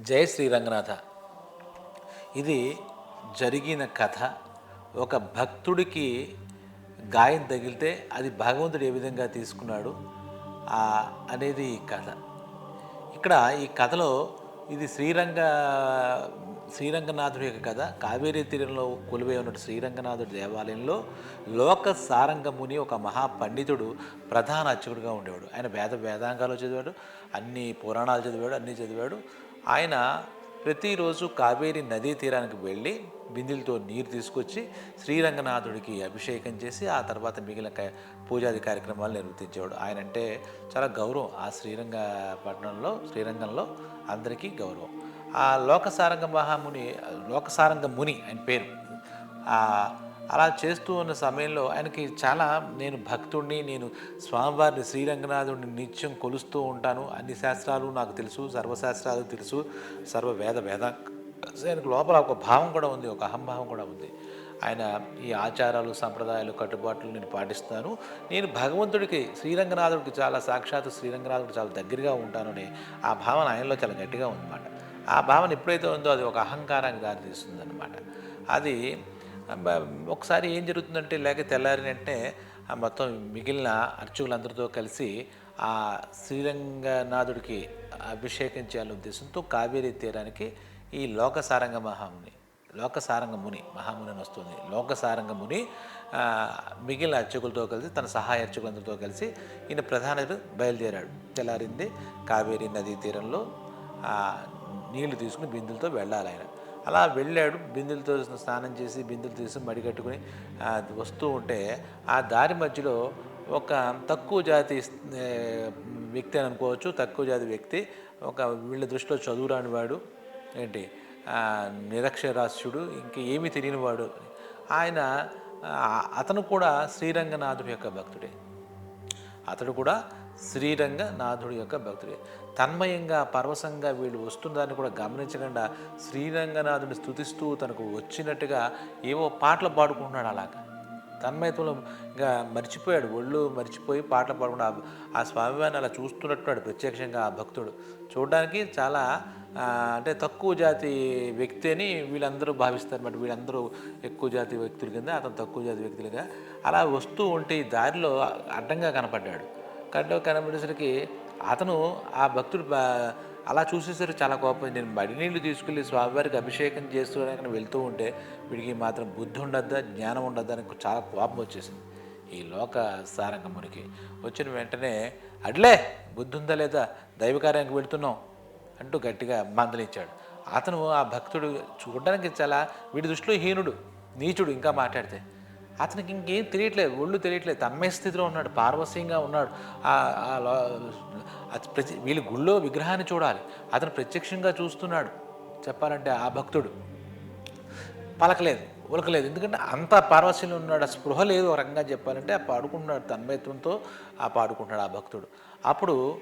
జయ శ్రీరంగనాథ. ఇది జరిగిన కథ. ఒక భక్తుడికి గాయం తగిలితే అది భగవంతుడు ఏ విధంగా తీసుకున్నాడు అనేది ఈ కథ. ఇక్కడ ఈ కథలో ఇది శ్రీరంగ శ్రీరంగనాథుడి యొక్క కథ కావేరీ తీరంలో కొలువై ఉన్న శ్రీరంగనాథుడి దేవాలయంలో లోక సారంగముని ఒక మహా పండితుడు ప్రధాన అర్చకుడిగా ఉండేవాడు. ఆయన వేద వేదాంగాలు చదివాడు అన్ని పురాణాలు చదివాడు అన్నీ చదివాడు. ఆయన ప్రతిరోజు కావేరీ నదీ తీరానికి వెళ్ళి బిందెలతో నీరు తీసుకొచ్చి శ్రీరంగనాథుడికి అభిషేకం చేసి ఆ తర్వాత మిగిలిన క- పూజాది కార్యక్రమాలు నిర్వర్తించేవాడు. ఆయన అంటే చాలా గౌరవం. ఆ శ్రీరంగపట్నంలో శ్రీరంగంలో అందరికీ గౌరవం. ఆ లోకసారంగ మహాముని లోకసారంగ ముని ఆయన పేరు. అలా చేస్తూ ఉన్న సమయంలో ఆయనకి చాలా నేను భక్తుడిని నేను స్వామివారిని శ్రీరంగనాథుడిని నిత్యం కొలుస్తూ ఉంటాను. అన్ని శాస్త్రాలు నాకు తెలుసు సర్వశాస్త్రాలు తెలుసు సర్వ వేద వేద. ఆయనకు లోపల ఒక భావం కూడా ఉంది ఒక అహంభావం కూడా ఉంది. ఆయన ఈ ఆచారాలు సంప్రదాయాలు కట్టుబాట్లు నేను పాటిస్తాను నేను భగవంతుడికి శ్రీరంగనాథుడికి చాలా సాక్షాత్ శ్రీరంగనాథుడికి చాలా దగ్గరగా ఉంటానని ఆ భావన ఆయనలో చాలా గట్టిగా ఉందన్నమాట. ఆ భావన ఎప్పుడైతే ఉందో అది ఒక అహంకారానికి దారితీస్తుంది అనమాట అది ఒకసారి ఏం జరుగుతుందంటే లేక తెల్లారిన వెంటనే ఆ మొత్తం మిగిలిన అర్చకులందరితో కలిసి ఆ శ్రీరంగనాథుడికి అభిషేకం చేయాలనే ఉద్దేశంతో కావేరీ తీరానికి ఈ లోకసారంగ మహాముని లోకసారంగ ముని మహాముని అని వస్తుంది. లోకసారంగ ముని మిగిలిన అర్చకులతో కలిసి తన సహాయ అర్చకులందరితో కలిసి ఈయన ప్రధాన బయలుదేరాడు. తెల్లారింది కావేరీ నదీ తీరంలో నీళ్ళు తీసుకుని బిందులతో వెళ్ళాలి ఆయన. అలా వెళ్ళాడు బిందులతో స్నానం చేసి బిందులు తీసి మడికట్టుకుని వస్తూ ఉంటే ఆ దారి మధ్యలో ఒక తక్కువ జాతి వ్యక్తి అని అనుకోవచ్చు. తక్కువ జాతి వ్యక్తి ఒక వీళ్ళ దృష్టిలో చదువురాని వాడు ఏంటి? నిరక్షరాస్యుడు ఇంక ఏమీ తెలియని వాడు. ఆయన అతను కూడా శ్రీరంగనాథుడి యొక్క భక్తుడే. అతడు కూడా శ్రీరంగ నాథుడి యొక్క భక్తుడే. తన్మయంగా పరవశంగా వీళ్ళు వస్తుందాన్ని కూడా గమనించకుండా శ్రీరంగనాథుడిని స్తుతిస్తూ తనకు వచ్చినట్టుగా ఏవో పాటలు పాడుకుంటున్నాడు అలాగా. తన్మయత్వంలో ఇంకా మర్చిపోయాడు ఒళ్ళు మర్చిపోయి పాటలు పాడకుండా ఆ- స్వామివారిని అలా చూస్తున్నట్టున్నాడు ప్రత్యక్షంగా ఆ భక్తుడు. చూడడానికి చాలా అంటే తక్కువ జాతి వ్యక్తి అని వీళ్ళందరూ భావిస్తారు. అన్నమాట వీళ్ళందరూ ఎక్కువ జాతి వ్యక్తుల కింద అతను తక్కువ జాతి వ్యక్తులుగా అలా వస్తూ ఉంటే దారిలో అడ్డంగా కనపడ్డాడు. కడ్డ కనబడేసరికి అతను ఆ భక్తుడు అలా చూసేసరికి చాలా కోపం. నేను మడి నీళ్ళు తీసుకెళ్ళి స్వామివారికి అభిషేకం చేస్తూ వెళ్తూ ఉంటే వీడికి మాత్రం బుద్ధి ఉండద్దా జ్ఞానం ఉండద్దా అని చాలా కోపం వచ్చేసింది. ఈ లోక సారంగమునికి. వచ్చిన వెంటనే అడ్లే బుద్ధి ఉందా లేదా? దైవకార్యానికి వెళ్తున్నాం అంటూ గట్టిగా మందలిచ్చాడు అతను ఆ భక్తుడు చూడడానికి చాలా వీడి దృష్టిలో హీనుడు నీచుడు ఇంకా మాట్లాడితే అతనికి ఇంకేం తెలియట్లేదు ఒళ్ళు తెలియట్లేదు. తన్మయ స్థితిలో ఉన్నాడు పార్వస్యంగా ఉన్నాడు. ప్రతి వీళ్ళు గుళ్ళో విగ్రహాన్ని చూడాలి. అతను ప్రత్యక్షంగా చూస్తున్నాడు. చెప్పాలంటే ఆ భక్తుడు పలకలేదు ఉలకలేదు. ఎందుకంటే అంత పార్వశ్యంలో ఉన్నాడు ఆ స్పృహ లేదు ఒక రకంగా చెప్పాలంటే ఆ పాడుకుంటున్నాడు తన్మయత్వంతో ఆ పాడుకుంటున్నాడు ఆ భక్తుడు. అప్పుడు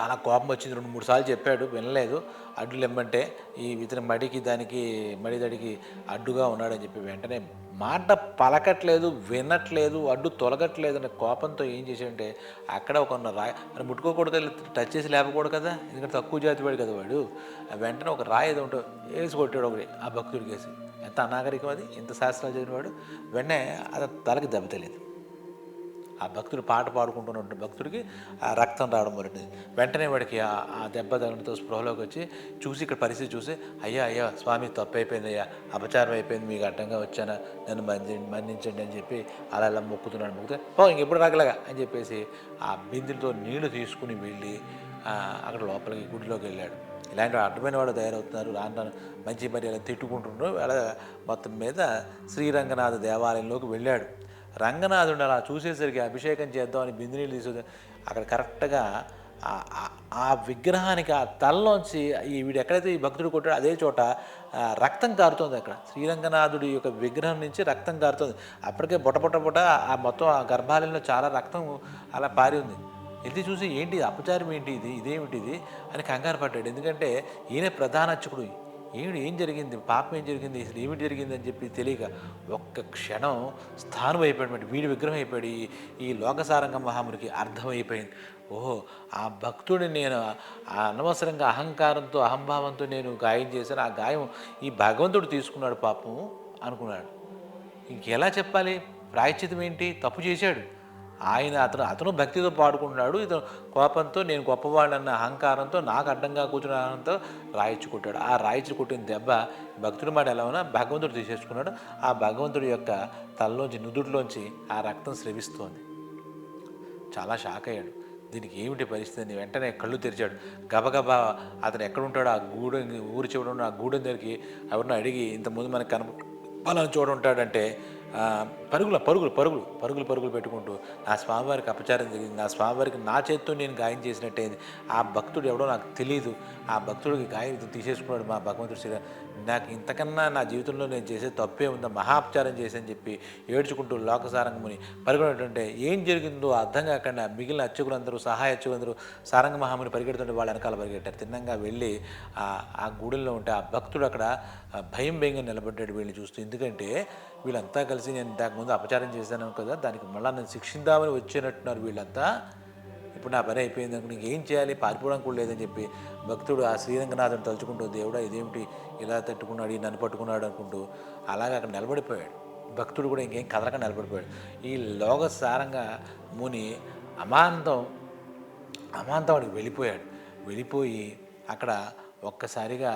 చాలా కోపం వచ్చింది. రెండు మూడు సార్లు చెప్పాడు వినలేదు. అడ్డులు ఇమ్మంటే ఈ ఇతని మడికి దానికి మడిదడికి అడ్డుగా ఉన్నాడని చెప్పి వెంటనే మాట పలకట్లేదు వినట్లేదు అడ్డు తొలగట్లేదు అనే కోపంతో ఏం చేశాడంటే అక్కడ ఒక రాయి మనం ముట్టుకోకూడదు టచ్ చేసి లేపకూడదు కదా ఎందుకంటే తక్కువ జాతి వాడు కదా వాడు. ఆ వెంటనే ఒక రాయి ఏదో ఉంటే వేసి కొట్టాడు ఒకటి ఆ భక్తుడికి వేసి. ఎంత అనాగరికం అది ఎంత శాస్త్రాలు చదివినవాడు వెంటనే అది తలకి దెబ్బతలేదు ఆ భక్తుడు పాట పాడుకుంటున్నటువంటి భక్తుడికి ఆ రక్తం రావడం మొదటిది. వెంటనే వాడికి ఆ దెబ్బ తగలడంతో స్పృహలోకి వచ్చి చూసి ఇక్కడ పరిస్థితి చూసి అయ్యా అయ్యా స్వామి తప్పు అయిపోయింది అయ్యా అపచారం అయిపోయింది మీకు అడ్డంగా వచ్చానా నన్ను మంది మన్నించండి అని చెప్పి అలా అలా మొక్కుతున్నాడు. మొక్కుతే పో ఇంకెప్పుడు రాగలగా అని చెప్పేసి ఆ బిందులతో నీళ్ళు తీసుకుని వెళ్ళి అక్కడ లోపలికి గుడిలోకి వెళ్ళాడు. ఇలాంటి అడ్డమైన వాడు తయారవుతున్నారు. రాను మంచి మరి అలా తిట్టుకుంటున్నారు అలా మొత్తం మీద శ్రీరంగనాథ దేవాలయంలోకి వెళ్ళాడు. రంగనాథుడు అలా చూసేసరికి అభిషేకం చేద్దామని బిందునీళ్ళు తీసుకు అక్కడ కరెక్ట్గా ఆ- విగ్రహానికి ఆ తలలోంచి ఈ వీడు ఎక్కడైతే ఈ భక్తుడు కొట్టాడో అదే చోట రక్తం కారుతోంది అక్కడ. శ్రీరంగనాథుడి యొక్క విగ్రహం నుంచి రక్తం కారుతోంది. అప్పటికే బొట బొట బొట ఆ మొత్తం ఆ గర్భాలయంలో చాలా రక్తం అలా పారి ఉంది. ఇది చూసి ఏంటి అపచారం ఏంటి ఇది? ఇదేమిటి ఇది? అని కంగారు పడ్డాడు. ఎందుకంటే ఈయన ప్రధాన అర్చకుడు ఏమిటి ఏం జరిగింది? పాపం ఏం జరిగింది? అసలు ఏమిటి జరిగింది అని చెప్పి తెలియక ఒక్క క్షణం స్థానం అయిపోయాడు వీడి విగ్రహం అయిపోయాడు. ఈ లోకసారంగ మహామునికి అర్థమైపోయింది ఓహో ఆ భక్తుడిని నేను ఆ అనవసరంగా అహంకారంతో అహంభావంతో నేను గాయం చేశాను. ఆ గాయం ఈ భగవంతుడు తీసుకున్నాడు పాపం అనుకున్నాడు. ఇంకెలా చెప్పాలి? ప్రాయశ్చితం ఏంటి తప్పు చేశాడు. ఆయన అతను అతను భక్తితో పాడుకుంటున్నాడు. ఇతను కోపంతో నేను గొప్పవాడన్న అహంకారంతో నాకు అడ్డంగా కూర్చున్న రాయించుకుంటాడు. కొట్టాడు ఆ రాయిచి కొట్టిన దెబ్బ భక్తుడి మాట ఎలా ఉన్నా భగవంతుడు తీసేసుకున్నాడు. ఆ భగవంతుడి యొక్క తలలోంచి నుదుటిలోంచి ఆ రక్తం స్రవిస్తోంది. చాలా షాక్ అయ్యాడు. దీనికి ఏమిటి పరిస్థితి? అని వెంటనే కళ్ళు తెరిచాడు. గబగబా అతను ఎక్కడ ఉంటాడో ఆ గూడెం ఊరి చివరి ఉన్న ఆ గూడెం దగ్గరికి ఎవరినో అడిగి ఇంతకుముందు మనకు కనప పలానా చోట ఉంటాడంటే పరుగుల పరుగులు పరుగులు పరుగులు పరుగులు పెట్టుకుంటూ నా స్వామివారికి అపచారం జరిగింది. నా స్వామివారికి నా చేత్తో నేను గాయం చేసినట్టయింది ఆ భక్తుడు ఎవడో నాకు తెలియదు ఆ భక్తుడికి గాయం తీసేసుకున్నాడు మా భగవంతుడు శ్రీ నాకు ఇంతకన్నా నా జీవితంలో నేను చేసే తప్పే ఉందా? మహాపచారం చేసని చెప్పి ఏడ్చుకుంటూ లోకసారంగముని పరిగెడుతుంటే ఏం జరిగిందో అర్థం కాకుండా మిగిలిన అర్చకులందరూ సహాయ అర్చకులందరూ సారంగ మహాముని పరిగెడుతుంటే వాళ్ళ వెనకాల పరిగెట్టారు. తిన్నంగా వెళ్ళి ఆ ఆ ఉంటే ఆ భక్తుడు అక్కడ భయం భయంగా నిలబడ్డాడు వీళ్ళని చూస్తూ. ఎందుకంటే వీళ్ళంతా కలిసి నేను ఇంతకు ముందు అపచారం చేశాను కదా దానికి మళ్ళీ నేను శిక్షిద్దామని వచ్చినట్టున్నారు వీళ్ళంతా. ఇప్పుడు నా పని అయిపోయింది అనుకుని ఏం చేయాలి? పారిపోవడం కూడా లేదని చెప్పి భక్తుడు ఆ శ్రీరంగనాథుని తలుచుకుంటూ దేవుడా ఇదేమిటి? ఇలా తట్టుకున్నాడు ఈ నన్ను పట్టుకున్నాడు అనుకుంటూ అలాగే అక్కడ నిలబడిపోయాడు. భక్తుడు కూడా ఇంకేం కదలక నిలబడిపోయాడు. ఈ లోక సారంగా ముని అమాంతం అమాంతం వాడికి వెళ్ళిపోయాడు. వెళ్ళిపోయి అక్కడ ఒక్కసారిగా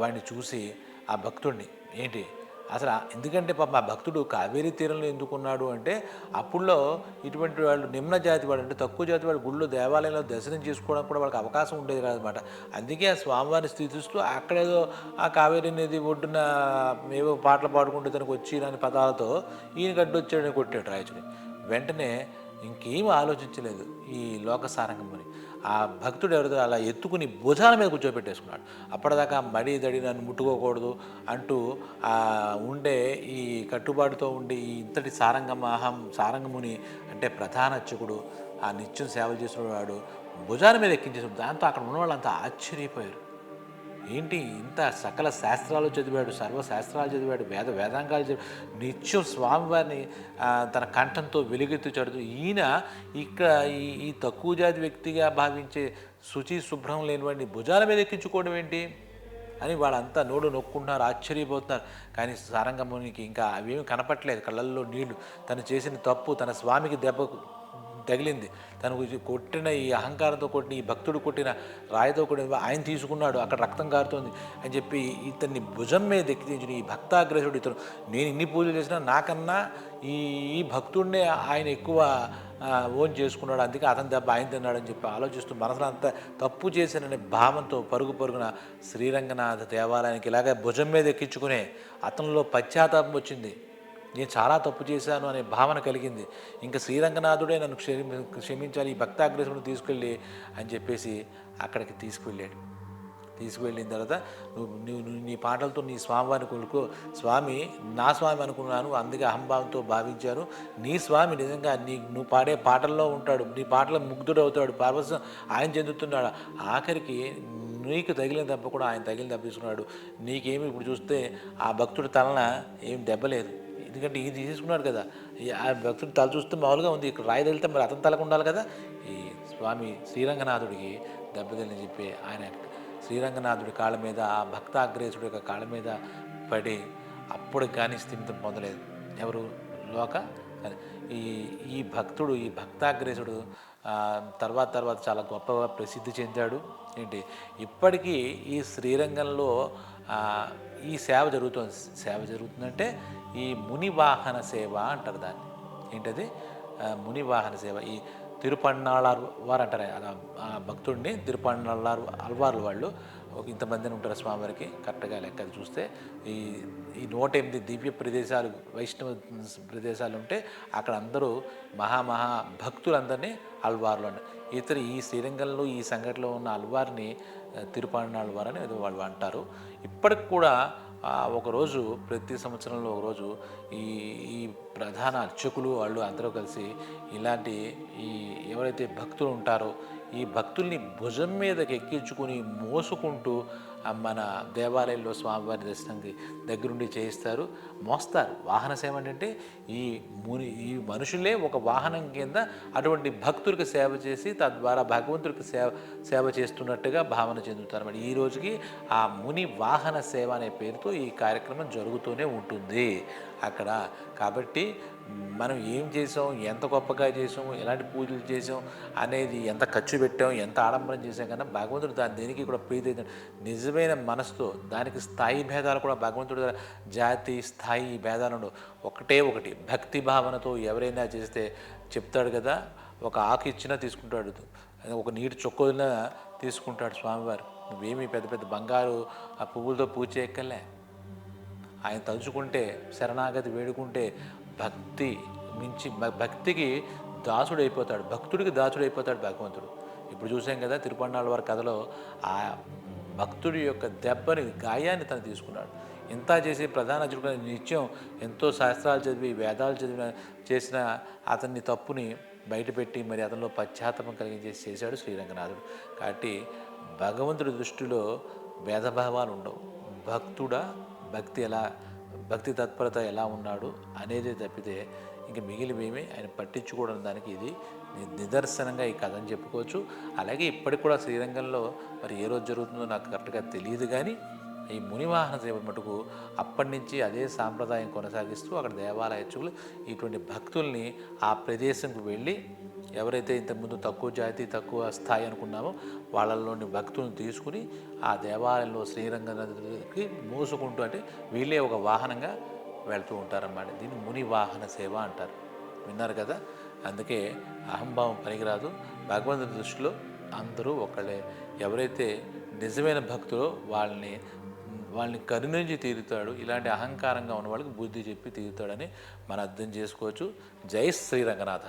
వాడిని చూసి ఆ భక్తుడిని ఏంటి? అసలు ఎందుకంటే పాప ఆ భక్తుడు కావేరీ తీరంలో ఎందుకున్నాడు అంటే అప్పుడులో ఇటువంటి వాళ్ళు నిమ్న జాతి వాళ్ళు అంటే తక్కువ జాతి వాళ్ళు గుళ్ళో దేవాలయంలో దర్శనం చేసుకోవడానికి కూడా వాళ్ళకి అవకాశం ఉండేది కాదనమాట అందుకే ఆ స్వామివారిని స్థితిస్తూ అక్కడేదో ఆ కావేరీ నది ఒడ్డున ఏవో పాటలు పాడుకుంటూ తనకు వచ్చి పదాలతో ఈయన గడ్డొచ్చాడని కొట్టాడు రాయచుని వెంటనే ఇంకేం ఆలోచించలేదు ఈ లోకసారంగముని ఆ భక్తుడు ఎవరిదో అలా ఎత్తుకుని భుజాల మీద కూర్చోబెట్టేసుకున్నాడు. అప్పటిదాకా మడి దడి నన్ను ముట్టుకోకూడదు అంటూ ఉండే ఈ కట్టుబాటుతో ఉండే ఈ ఇంతటి సారంగమహం సారంగముని అంటే ప్రధాన అర్చకుడు ఆ నిత్యం సేవలు చేసినవాడు భుజాల మీద ఎక్కించేసాడు దాంతో అక్కడ ఉన్న వాళ్ళంతా ఆశ్చర్యపోయారు. ఏంటి ఇంత సకల శాస్త్రాలు చదివాడు సర్వశాస్త్రాలు చదివాడు వేద వేదాంగాలు చదివాడు నిత్యం స్వామివారిని తన కంఠంతో వెలుగెత్తి చదువుతూ ఈయన ఇక్కడ ఈ ఈ తక్కువ జాతి వ్యక్తిగా భావించే శుచి శుభ్రం లేనివాడిని భుజాల మీద ఎక్కించుకోవడం ఏంటి? అని వాళ్ళంతా నోడు నొక్కుంటున్నారు ఆశ్చర్యపోతున్నారు. కానీ సారంగమునికి ఇంకా అవేమి కనపట్లేదు కళ్ళల్లో నీళ్ళు. తను చేసిన తప్పు తన స్వామికి దెబ్బకు తగిలింది. తనకు ఇది కొట్టిన ఈ అహంకారంతో కొట్టిన ఈ భక్తుడు కొట్టిన రాయితో కొట్టిన ఆయన తీసుకున్నాడు. అక్కడ రక్తం కారుతోంది అని చెప్పి ఇతన్ని భుజం మీద ఎక్కించిన ఈ భక్తాగ్రసుడు ఇతను నేను ఇన్ని పూజలు చేసినా నాకన్నా ఈ ఈ భక్తుడినే ఆయన ఎక్కువ ఓన్ చేసుకున్నాడు. అందుకే అతని దెబ్బ ఆయన తిన్నాడని చెప్పి ఆలోచిస్తూ మనసులో అంత తప్పు చేశాననే భావంతో పరుగు పరుగున శ్రీరంగనాథ దేవాలయానికి ఇలాగే భుజం మీద ఎక్కించుకునే అతనిలో పశ్చాత్తాపం వచ్చింది. నేను చాలా తప్పు చేశాను అనే భావన కలిగింది. ఇంకా శ్రీరంగనాథుడే నన్ను క్షమి క్షమించాలి ఈ భక్తాగ్రసుని తీసుకెళ్ళి అని చెప్పేసి అక్కడికి తీసుకువెళ్ళాడు తీసుకువెళ్ళిన తర్వాత నువ్వు నువ్వు నువ్వు నీ పాటలతో నీ స్వామివారిని కొనుక్కో స్వామి నా స్వామి అనుకున్నాను అందుకే అహంభావంతో భావించాను. నీ స్వామి నిజంగా నీ నువ్వు పాడే పాటల్లో ఉంటాడు నీ పాటల ముగ్ధుడు అవుతాడు పార్వసం ఆయన చెందుతున్నాడు. ఆఖరికి నీకు తగిలిన దెబ్బ కూడా ఆయన తగిలిన దెబ్బ తీసుకున్నాడు. నీకేమి ఇప్పుడు చూస్తే ఆ భక్తుడి తలన ఏం దెబ్బలేదు ఎందుకంటే ఇది తీసుకున్నాడు కదా. ఆ భక్తుడు తల చూస్తే మామూలుగా ఉంది. ఇక్కడ రాయి తగిలితే మరి అతని తలకు ఉండాలి కదా. ఈ స్వామి శ్రీరంగనాథుడికి దెబ్బతిని చెప్పి ఆయన శ్రీరంగనాథుడి కాళ్ళ మీద ఆ భక్త అగ్రేసుడి యొక్క కాళ్ళ మీద పడి అప్పుడు కానీ స్థిమితం పొందలేదు. ఎవరు? లోక? ఈ ఈ భక్తుడు ఈ భక్తాగ్రేసుడు తర్వాత తర్వాత చాలా గొప్పగా ప్రసిద్ధి చెందాడు. ఏంటి? ఇప్పటికీ ఈ శ్రీరంగంలో ఈ సేవ జరుగుతుంది. సేవ జరుగుతుందంటే ఈ మునివాహన సేవ అంటారు దాన్ని. ఏంటది? మునివాహన సేవ. ఈ తిరుపన్నాళ్ళారు వారు అంటారు ఆ- ఆ భక్తుడిని తిరుపన్నాళ్ళారు అల్వార్లు వాళ్ళు. ఒక ఇంతమందిని ఉంటారు స్వామివారికి కరెక్ట్గా లెక్క చూస్తే. ఈ ఈ నూట ఎనిమిది దివ్య ప్రదేశాలు వైష్ణవ ప్రదేశాలు ఉంటే అక్కడ అందరూ మహా మహా భక్తులందరినీ అల్వార్లు అంటారు ఇతరు ఈ శ్రీరంగంలో ఈ సంఘటనలో ఉన్న అల్వార్ని తిరుపన్నాళ్ అని వాళ్ళు అంటారు. ఇప్పటికి కూడా ఒకరోజు ప్రతి సంవత్సరంలో ఒకరోజు ఈ ఈ ప్రధాన అర్చకులు వాళ్ళు అందరూ కలిసి ఇలాంటి ఈ ఎవరైతే భక్తులు ఉంటారో ఈ భక్తుల్ని భుజం మీదకి ఎక్కించుకుని మోసుకుంటూ మన దేవాలయంలో స్వామివారి దర్శనంకి దగ్గరుండి చేయిస్తారు. మోస్తారు. వాహన సేవ అంటే ఈ ముని ఈ మనుషులే ఒక వాహనం కింద అటువంటి భక్తులకు సేవ చేసి తద్వారా భగవంతుడికి సేవ సేవ చేస్తున్నట్టుగా భావన చెందుతారు. మరి ఈ రోజుకి ఆ ముని వాహన సేవ అనే పేరుతో ఈ కార్యక్రమం జరుగుతూనే ఉంటుంది. అక్కడ కాబట్టి మనం ఏం చేసాం ఎంత గొప్పగా చేసాం ఎలాంటి పూజలు చేసాం అనేది ఎంత ఖర్చు పెట్టాం ఎంత ఆడంబరం చేసాం కన్నా భగవంతుడు దాని దేనికి కూడా ప్రీతి నిజమైన మనసుతో దానికి స్థాయి భేదాలు కూడా భగవంతుడు జాతి స్థాయి భేదాలు ఒకటే ఒకటి భక్తి భావనతో ఎవరైనా చేస్తే చెప్తాడు కదా ఒక ఆకు ఇచ్చినా తీసుకుంటాడు. ఒక నీటి చొక్కొదినా తీసుకుంటాడు స్వామివారు. నువ్వేమీ పెద్ద పెద్ద బంగారు ఆ పువ్వులతో పూజ చేయక్కర్లే. ఆయన తలుచుకుంటే శరణాగతి వేడుకుంటే భక్తి మించి భక్తికి భక్తికి దాసుడైపోతాడు. భక్తుడికి దాసుడైపోతాడు భగవంతుడు. ఇప్పుడు చూసాం కదా తిరుపన్నాళ్ళ వారి కథలో ఆ భక్తుడి యొక్క దెబ్బని గాయాన్ని తను తీసుకున్నాడు. ఇంత చేసి ప్రధాన అర్జునుడు నిత్యం ఎంతో శాస్త్రాలు చదివి వేదాలు చదివిన చేసిన అతన్ని తప్పుని బయటపెట్టి మరి అతనిలో పశ్చాత్తాపం కలిగించేసి చేశాడు శ్రీరంగనాథుడు. కాబట్టి భగవంతుడి దృష్టిలో భేదభావాలు ఉండవు. భక్తుడా భక్తి ఎలా భక్తి తత్పరత ఎలా ఉన్నాడు అనేది తప్పితే ఇంక మిగిలివేమి ఆయన పట్టించుకోవడం దానికి ఇది నిదర్శనంగా ఈ కథ అని చెప్పుకోవచ్చు. అలాగే ఇప్పటికి కూడా శ్రీరంగంలో మరి ఏ రోజు జరుగుతుందో నాకు కరెక్ట్గా తెలియదు కానీ ఈ మునివాహన సేవ మటుకు అప్పటి నుంచి అదే సాంప్రదాయం కొనసాగిస్తూ అక్కడ దేవాలయ ఇటువంటి భక్తుల్ని ఆ ప్రదేశంకు వెళ్ళి ఎవరైతే ఇంతకుముందు తక్కువ జాతి తక్కువ స్థాయి అనుకున్నామో వాళ్ళలోని భక్తులను తీసుకుని ఆ దేవాలయంలో శ్రీరంగనదికి మోసుకుంటూ అంటే వీళ్ళే ఒక వాహనంగా వెళ్తూ ఉంటారన్నమాట. దీన్ని ముని వాహన సేవ అంటారు. విన్నారు కదా? అందుకే అహంభావం పనికిరాదు. భగవంతుని దృష్టిలో అందరూ ఒకళ్ళే. ఎవరైతే నిజమైన భక్తులో వాళ్ళని వాళ్ళని కరుణించి తీరుతాడు ఇలాంటి అహంకారంగా ఉన్న వాళ్ళకి బుద్ధి చెప్పి తీరుతాడని మనం అర్థం చేసుకోవచ్చు. జై శ్రీరంగనాథ